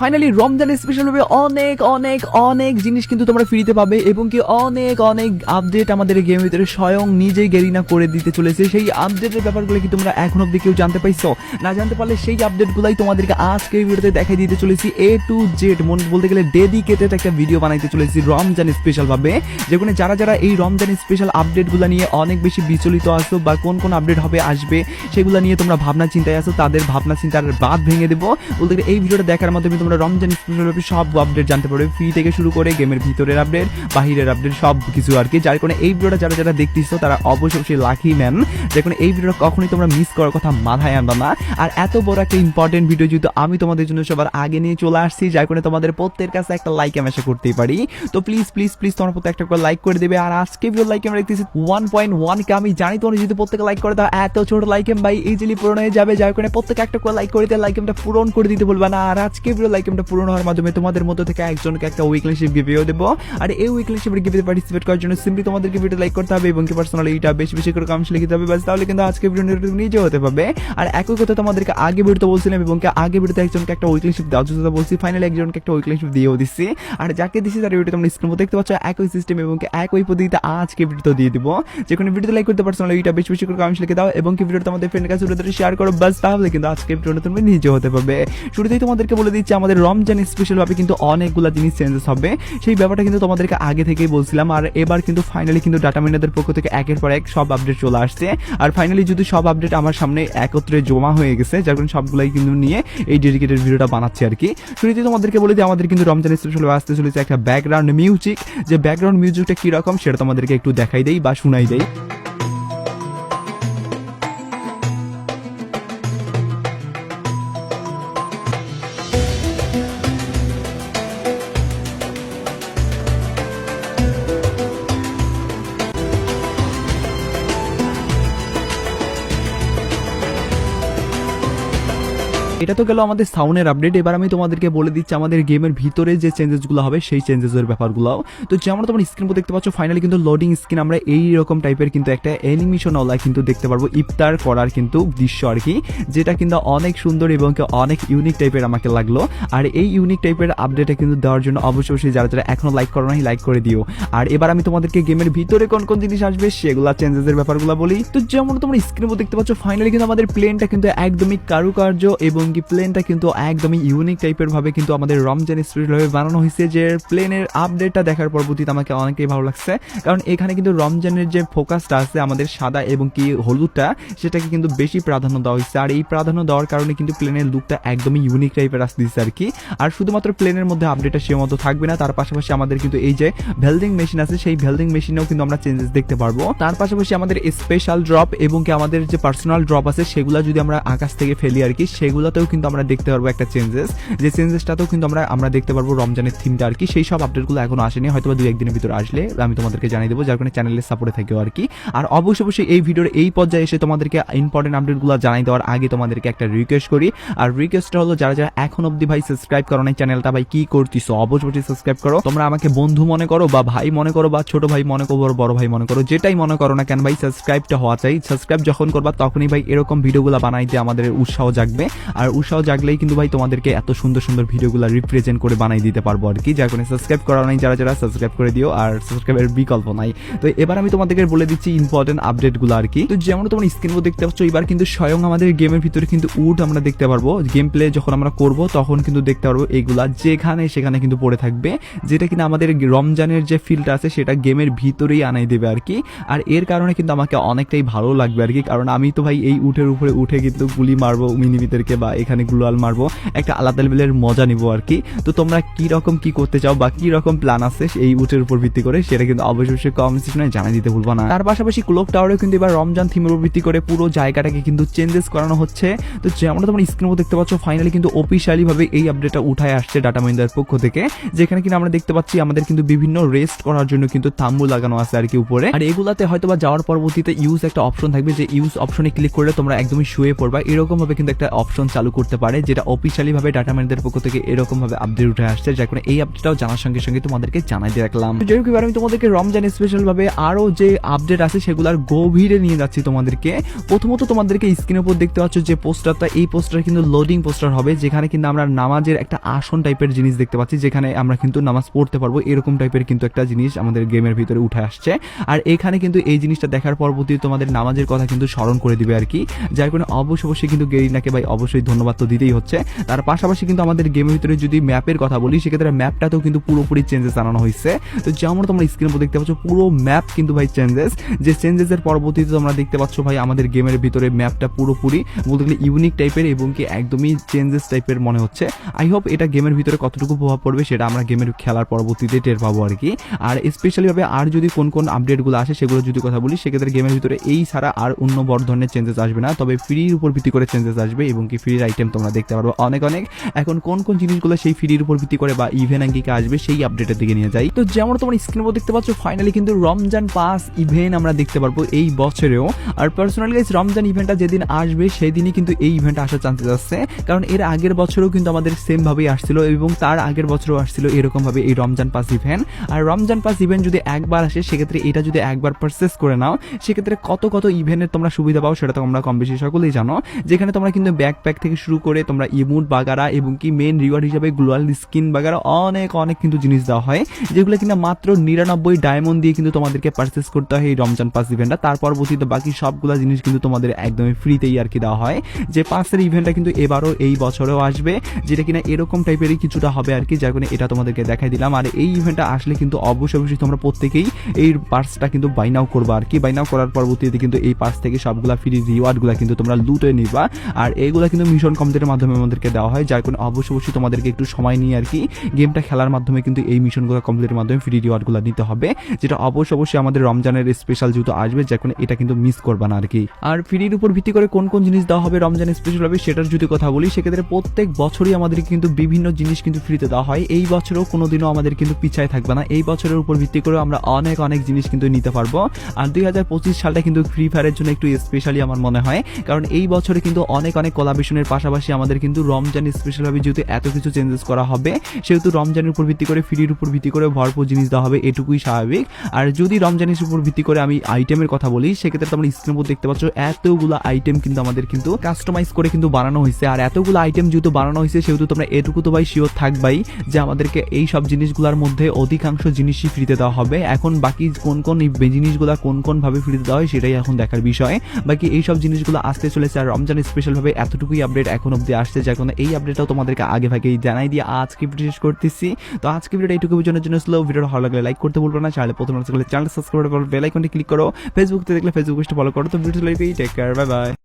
Finally Ramzan special ভাবে অনেক অনেক অনেক জিনিস কিন্তু তোমরা ফ্রিতে পাবে এবং কি অনেক অনেক আপডেট আমাদের গেমের ভিতরে স্বয়ং নিজেই গেরিনা করে দিতে চলেছে। সেই আপডেটের ব্যাপারগুলো কি তোমরা এখন অব্দি কেউ জানতে পাইছো? না জানতে পারলে সেই আপডেটগুলাই তোমাদেরকে আজকে এই ভিডিওতে দেখাই দিতে চলেছি। এ টু জেড মন বলতে গেলে ডেডিকেটেড একটা ভিডিও বানাইতে চলেছি রমজান স্পেশাল ভাবে। যেখানে যারা যারা এই রমজান স্পেশাল আপডেটগুলো নিয়ে অনেক বেশি বিচলিত আছো বা কোন কোন আপডেট হবে, আসবে, সেগুলো নিয়ে তোমরা ভাবনা চিন্তায় আছো, তাদের ভাবনা চিন্তার বাদ ভেঙে দেবো। বলতে গেলে এই ভিডিওটা দেখার মাধ্যমে তোমরা রমজান স্পেশাল সব আপডেট জানতে পারবে। ফ্রি থেকে শুরু করে গেমের ভিতরের আপডেট বাহিরের আপডেট সব কিছু আর কি। যার কারণে এই ভিডিওটা যারা যারা দেখতেছো, তারা অবশ্যই লাকি ম্যান যে কারণে এই ভিডিওটা কখনোই তোমরা মিস করার কথা মাথায় আনবা না। আর এত বড় একটা ইম্পর্টেন্ট ভিডিও যেহেতু আমি তোমাদের জন্য সবার আগে নিয়ে চলে আসছি, যার কারণে তোমাদের প্রত্যেকের কাছে একটা লাইক আমি আশা করতেই পারি। তো প্লিজ প্লিজ প্লিজ তোমার প্রত্যেক একটা করে লাইক করে দেবে। আর আজকে ভিডিও লাইক আমরা দেখতেছি ওয়ান পয়েন্ট ওয়ান কে। আমি জানি তোমরা যদি প্রত্যেকে লাইক করে দাও এত ছোট লাইক এম ভাই ইজিলি পূরণ হয়ে যাবে। যার কারণে প্রত্যেক একটা করে লাইক করে দিয়ে লাইক এমটা পূরণ করে দিতে বলবা না। আর আজকে ভিডিও লাইক এমটা পূরণ হওয়ার মাধ্যমে তোমাদের মধ্যে থেকে একজনকে একটা উইকলি শিপ গিভেও দেবো। আর এই উইকলি শিপের গিভে পার্টিসিপেট করার জন্য সিম্পলি তোমাদেরকে ভিডিও লাইক করতে হবে এবং কি পার্সোনালি এটা বেশি বেশি করে কমেন্টস লিখতে হবে। বাস তাহলে কিন্তু আজকে ভিডিও তুমি নিজে হতে পারবে। আর একই কথা তোমাদেরকে আগে ভিডিওতে বলছিলাম এবং আগে ভিডিওতে একজনকে একটা উইকলি শিপ দেওয়ার জন্য বলছি ফাইনালি একজনকে একটা উইকলি শিপ দিয়েও দিচ্ছি আর যাকে দিচ্ছি তার ভিডিও তোমরা স্ক্রিন দেখতে পাচ্ছ, একই সিস্টেম এবং একই পদ্ধতিতে আজকে ভিডিও দিয়ে দিব। যে কোনো ভিডিওতে লাইক করতে পার্সোনালি এটা বেশি বেশি করে কমেন্টস লিখে দাও এবং কি ভিডিওটা তোমাদের ফ্রেন্ডের কাছে শেয়ার করো। বাস তাহলে কিন্তু আজকে ভিডিওটা তুমি নিজে হতে পারবে। শুরুতেই তোমাদেরকে বলে দিচ্ছি আমাদের রমজান স্পেশাল ভাবে কিন্তু অনেকগুলো জিনিস চেঞ্জেস হবে। সেই ব্যাপারটা কিন্তু তোমাদেরকে আগে থেকেই বলছিলাম, আর এবার কিন্তু ফাইনালি কিন্তু ডাটা মিনাদের পক্ষ থেকে একের পর এক সব আপডেট চলে আসছে। আর ফাইনালি যদি সব আপডেট আমার সামনে একত্রে জমা হয়ে গেছে, যার কারণে সবগুলাই কিন্তু নিয়ে এই ডেডিকেটেড ভিডিওটা বানাচ্ছি আর কি শুরুতেই তোমাদেরকে বলে দিই আমাদের কিন্তু রমজান স্পেশাল আসতে চলেছে একটা ব্যাকগ্রাউন্ড মিউজিক যে ব্যাকগ্রাউন্ড মিউজিকটা কীরকম সেটা তোমাদেরকে একটু দেখাই দেই বা শুনাই দেই। এটা তো গেল আমাদের সাউন্ডের আপডেট এবার আমি তোমাদেরকে বলে দিচ্ছি, আমাদের গেমের ভিতরে যে চেঞ্জেসগুলো হবে, সেই চেঞ্জেসের ব্যাপারগুলো তো যেমন তোমার স্ক্রিন দেখতে পাচ্ছ ফাইনালি কিন্তু লোডিং স্ক্রিন আমরা এই রকম টাইপের কিন্তু একটা অ্যানিমেশন ওলা কিন্তু দেখতে পারব, ইফতার করার কিন্তু দৃশ্য আর কি, যেটা কিন্তু অনেক সুন্দর এবং অনেক ইউনিক টাইপের আমাকে লাগল। আর এই ইউনিক টাইপের আপডেটে কিন্তু দেওয়ার জন্য অবশ্যই অবশ্যই যারা যারা এখনও লাইক করো নাই লাইক করে দিও। আর এবার আমি তোমাদেরকে গেমের ভিতরে কোন কোন জিনিস আসবে, সেগুলা চেঞ্জেসের ব্যাপারগুলো বলি। তো যেমন তোমরা স্ক্রিন দেখতে পাচ্ছ ফাইনালি কিন্তু আমাদের প্লেনটা কিন্তু একদমই কারুকার্য এবং কি প্লেনটা কিন্তু একদমই ইউনিক টাইপের ভাবে কিন্তু আমাদের রমজান স্পিরিট ভাবে বানানো হয়েছে, যে প্লেনের আপডেটটা দেখার পরবর্তীতে আমাকে অনেকটাই ভালো লাগছে। কারণ এখানে কিন্তু রমজানের যে ফোকাসটা আছে আমাদের সাদা এবং কি হলুদটা, সেটাকে কিন্তু বেশি প্রাধান্য দেওয়া হয়েছে। আর এই প্রাধান্য দেওয়ার কারণে কিন্তু প্লেনের লুকটা একদমই ইউনিক টাইপের আসতেছে আর কি। আর শুধুমাত্র প্লেনের মধ্যে আপডেটটা সে মতো থাকবে না, তার পাশাপাশি আমাদের কিন্তু এই যে ভেলডিং মেশিন আছে, সেই ভেলডিং মেশিনেও কিন্তু আমরা চেঞ্জেস দেখতে পারব। তার পাশাপাশি আমাদের স্পেশাল ড্রপ এবং কি আমাদের যে পার্সোনাল ড্রপ আছে, সেগুলো যদি আমরা আকাশ থেকে ফেলি আর কি, সেগুলোতেও কিন্তু আমরা দেখতে পারব একটা চেঞ্জেস যে চেঞ্জেসটাতেও কিন্তু আমরা আমরা দেখতে পারব রমজানের থিমটা আর কি। সেই সব আপডেটগুলো এখনও আসেনি হয়তো দুই একদিনের ভিতরে আসলে। আমি তোমাদেরকে জানিয়ে দেবো, যার কারণে চ্যানেলের সাপোর্টে থাকেও আর কি। আর অবশ্যই অবশ্যই এই ভিডিওর এই পর্যায়ে এসে তোমাদেরকে ইম্পর্টেন্ট আপডেটগুলো জানাই দেওয়ার আগে তোমাদেরকে একটা রিকোয়েস্ট করি। আর রিকোয়েস্টটা হলো, যারা যারা এখন অব্দি ভাই সাবস্ক্রাইব করো নাই চ্যানেলটা ভাই কি করতেছো? অবশ্যই সাবস্ক্রাইব করো। তোমরা আমাকে বন্ধু মনে করো বা ভাই মনে করো বা ছোট ভাই মনে করো, বড় ভাই মনে করো, যেটাই মনে করো না কেন ভাই সাবস্ক্রাইবটা হওয়া চাই। সাবস্ক্রাইব যখন করবা, তখনই ভাই এরকম ভিডিওগুলো বানাইতে আমাদের উৎসাহ জাগবে। আর উৎসাহ জাগলেই কিন্তু ভাই তোমাদেরকে এত সুন্দর সুন্দর ভিডিওগুলো রিপ্রেজেন্ট করে বানাই দিতে পারব আর কি, যার কারণে সাবস্ক্রাইব করা নাই, যারা যারা সাবস্ক্রাইব করে দিও, আর সাবস্ক্রাইবের বিকল্প নাই। তো এবার আমি তোমাদেরকে বলে দিচ্ছি ইম্পর্টেন্ট আপডেটগুলো আর কি। তো যেমন তোমার স্ক্রিন দেখতে পাচ্ছ, এবার কিন্তু স্বয়ং আমাদের গেমের ভিতরে কিন্তু উড আমরা দেখতে পারব। গেম প্লে যখন আমরা করব, তখন কিন্তু দেখতে পারব এইগুলা যেখানে সেখানে কিন্তু পড়ে থাকবে, যেটা কিনা আমাদের রমজানের যে ফিলটা আছে, সেটা গেমের ভিতরেই আনাই দেবে আর কি। আর এর কারণে কিন্তু আমাকে অনেকটাই ভালো লাগবে আর কি, কারণ আমি তো ভাই এই উঠের উপরে উঠে কিন্তু গুলি মারবো মিনিমিদেরকে বা এখানে গুলাল মারবো, একটা আলাদা লেভেলের মজা নিব আর কি। তো তোমরা কি রকম কি করতে চাও বা কি রকম প্ল্যান আছে এই উটের উপর ভিত্তি করে, সেটা কিন্তু অবশ্যই কমেন্ট সেকশনে জানিয়ে দিতে ভুলবো না। তার পাশাপাশি ক্লোক টাওয়ারে কিন্তু এবার রমজান থিমের উপর ভিত্তি করে পুরো জায়গাটাকে কিন্তু চেঞ্জেস করানো হচ্ছে। তো যেমন তোমরা স্ক্রিনে দেখতে পাচ্ছ ফাইনালি কিন্তু অফিসিয়ালি ভাবে এই আপডেটটা উঠায় আসছে ডাটা মাইন্ডার পক্ষ থেকে, যেখানে কিন্তু আমরা দেখতে পাচ্ছি আমাদের কিন্তু বিভিন্ন রেস্ট করার জন্য কিন্তু তাম্বু লাগানো আছে আর কি উপরে। আর এগুলাতে হয়তো বা যাওয়ার পরবর্তীতে ইউজ একটা অপশন থাকবে, যে ইউজ অপশনে ক্লিক করলে তোমরা একদমই শুয়ে পড়বা। এরকম ভাবে কিন্তু একটা অপশন চালু করতে পারে, যেটা অফিসিয়ালি ভাবে ডাটা ম্যানদের পক্ষ থেকে এরকম ভাবে আপডেট উঠে আসছে। যার কারণে এই আপডেটটাও জানার সঙ্গে সঙ্গে তোমাদেরকে জানাই দিয়ে রাখলাম যাই এবার আমি তোমাদেরকে রমজান স্পেশাল ভাবে আরও যে আপডেট আছে সেগুলোর গভীরে নিয়ে যাচ্ছি তোমাদেরকে। প্রথমত তোমাদেরকে স্ক্রিনের উপর দেখতে পাচ্ছ যে পোস্টারটা এই পোস্টার কিন্তু লোডিং পোস্টার হবে, যেখানে কিন্তু আমরা নামাজের একটা আসন টাইপের জিনিস দেখতে পাচ্ছি, যেখানে আমরা কিন্তু নামাজ পড়তে পারব। এরকম টাইপের কিন্তু একটা জিনিস আমাদের গেমের ভিতরে উঠে আসছে। আর এখানে কিন্তু এই জিনিসটা দেখার পরবর্তী তোমাদের নামাজের কথা কিন্তু স্মরণ করে দিবে আর কি। যার কারণে অবশ্যই অবশ্যই কিন্তু গেরিনাকে ভাই অবশ্যই ধন্যবাদ। তো দিতেই হচ্ছে। তার পাশাপাশি কিন্তু আমাদের গেমের ভিতরে যদি ম্যাপের কথা বলি, সেক্ষেত্রে ম্যাপটাতেও কিন্তু পুরোপুরি চেঞ্জেস আনানো হয়েছে। তো যেমন তোমরা স্ক্রিনের উপর দেখতে পাচ্ছ, পুরো ম্যাপ কিন্তু ভাই চেঞ্জেস যে চেঞ্জেসের পরবর্তীতে তোমরা দেখতে পাচ্ছ ভাই, আমাদের গেমের ভিতরে ম্যাপটা পুরোপুরি বলতে গেলে ইউনিক টাইপের এবং কি একদমই চেঞ্জেস টাইপের মনে হচ্ছে। আই হোপ এটা গেমের ভিতরে কতটুকু প্রভাব পড়বে সেটা আমরা গেমের খেলার পরবর্তীতে টের পাবো আর কি। আর স্পেশালি ভাবে আর যদি কোন কোন আপডেটগুলো আসে সেগুলো যদি কথা বলি, সেক্ষেত্রে গেমের ভিতরে এই ছাড়া আর অন্য বড় ধরনের চেঞ্জেস আসবে না। তবে ফ্রির উপর ভিত্তি করে চেঞ্জেস আসবে এবং কি ফ্রির আইটেম তোমরা দেখতে পারব অনেক অনেক। এখন কোন কোন জিনিসগুলো সেই ফ্রির উপর ভিত্তি করে বা ইভেন আঙ্কিকে আসবে সেই আপডেটের দিকে নিয়ে যাই। তো যেমন তোমরা স্ক্রিনের উপর দেখতে পাচ্ছ ফাইনালি কিন্তু রমজান পাস ইভেন্ট আমরা দেখতে পারব এই বছরেও। আর পার্সোনালি গাইস রমজান ইভেন্টটা যেদিন আসবে সেই দিনই কিন্তু এই ইভেন্ট আসার চান্সেস আছে। কারণ এর আগের বছরও কিন্তু আমাদের সেম ভাবেই আসছিল এবং তার আগের বছরও আসছিল এরকম ভাবে এই রমজান পাস ইভেন্ট আর রমজান পাস ইভেন্ট যদি একবার আসে, সেক্ষেত্রে এটা যদি একবার পারচেস করে নাও, সেক্ষেত্রে কত কত ইভেন্টের তোমরা সুবিধা পাও সেটা তোমরা কম বেশি সকলেই জানো। যেখানে তোমরা কিন্তু ব্যাকপ্যাক থেকে শুরু করে তোমরা ইমুট বাগারা এবং কি মেন রিওয়ার্ড হিসাবে গ্লোয়াল স্কিন বাগারা অনেক অনেক কিন্তু জিনিস দেওয়া হয়, যেগুলো কিনা মাত্র নিরানব্বই ডায়মন্ড দিয়ে কিন্তু তোমাদেরকে পারচেস করতে হয় এই রমজান পাস ইভেন্টটা তার পরবর্তীতে বাকি সবগুলো জিনিস কিন্তু তোমাদের একদমই ফ্রিতেই আর কি দেওয়া হয়। যে পাসের ইভেন্টটা কিন্তু এবারও এই বছরেও আসবে, যেটা কিনা এরকম টাইপেরই কিছুটা হবে আর কি, যার কারণে এটা তোমাদেরকে দেখাই দিলাম। আর এই ইভেন্টটা আসলে কিন্তু অবশ্যই অবশ্যই তোমরা প্রত্যেকেই এই পার্সটা কিন্তু বাইনাও করবা। আর কি বাইনাও করার পরবর্তীতে কিন্তু এই পার্স থেকে সবগুলা ফ্রি রিওয়ার্ডগুলো কিন্তু তোমরা লুটে নিবা। আর এইগুলা কিন্তু মিশন কমপ্লিটের মাধ্যমে আমাদেরকে দেওয়া হয়, যার কারণে অবশ্যই অবশ্যই তোমাদেরকে একটু সময় নিয়ে আর কি গেমটা খেলার মাধ্যমে কিন্তু এই মিশনগুলো কমপ্লিটের মাধ্যমে ফ্রি রিওয়ার্ডগুলো নিতে হবে, যেটা অবশ্যই অবশ্যই আমাদের রমজানের স্পেশাল যেহেতু আসবে, যার কারণে এটা কিন্তু মিস করবা না আর কি। আর ফ্রির উপর ভিত্তি করে কোন কোন জিনিস দেওয়া হবে রমজান স্পেশাল হবে সেটার যদি কথা বলি, সেক্ষেত্রে প্রত্যেক বছরই আমাদেরকে কিন্তু বিভিন্ন জিনিস কিন্তু ফ্রিতে দেওয়া হয়। এই বছরও কোনোদিনও আমাদের কিন্তু পিছায় থাকবে না। এই বছরের উপর ভিত্তি করে আমরা অনেক অনেক জিনিস কিন্তু নিতে পারব। আর দুই হাজার পঁচিশ সালটা কিন্তু ফ্রি ফায়ারের জন্য একটু স্পেশালি আমার মনে হয়। কারণ এই বছরে কিন্তু অনেক অনেক কোলাবেশনের পাশাপাশি আমাদের কিন্তু রমজান স্পেশালভাবে যেহেতু এত কিছু চেঞ্জেস করা হবে, সেহেতু রমজানের উপর ভিত্তি করে ফ্রির উপর ভিত্তি করে ভরপুর জিনিস দেওয়া হবে, এটুকুই স্বাভাবিক। আর যদি রমজানের উপর ভিত্তি করে আমি আইটেমের কথা বলি, সেক্ষেত্রে তোমরা স্ক্রিনের উপর দেখতে পাচ্ছ এতগুলো আইটেম কিন্তু আমাদের কিন্তু কাস্টমাইজ করে কিন্তু বানানো হয়েছে। আর এতগুলো আইটেম যেহেতু বানানো হয়েছে, সেহেতু তোমরা এটুকু তো ভাই শিওর থাকবাই যে আমাদেরকে এই সব জিনিসগুলোর মধ্যে অধিকাংশ জিনিসই ফ্রিতে দেওয়া হবে। এখন বাকি কোন কোন জিনিসগুলো কোন কোন ভাবে ফ্রিতে দেওয়া হয় সেটাই এখন দেখার বিষয়। বাকি এই সব জিনিসগুলো আসতে চলেছে আর রমজান স্পেশাল ভাবে এতটুকুই আপডেট এখন অব্দি আসছে কারণে এই আপডেটটাও তোমাদেরকে আগে ভাগেই জানাই দিয়ে আজকে শেষ করতেছি। তো আজকে ভিডিওটা এইটুকু বোঝানোর জন্য স্লো ভিডিও ভালো লাগলে লাইক করতে বলব না চাইলে প্রথম চ্যানেল সাবস্ক্রাইব করো বেল আইকনটি ক্লিক করো। ফেসবুক থেকে দেখলে ফেসবুক পেজটা ফলো করো। তো video like take care bye bye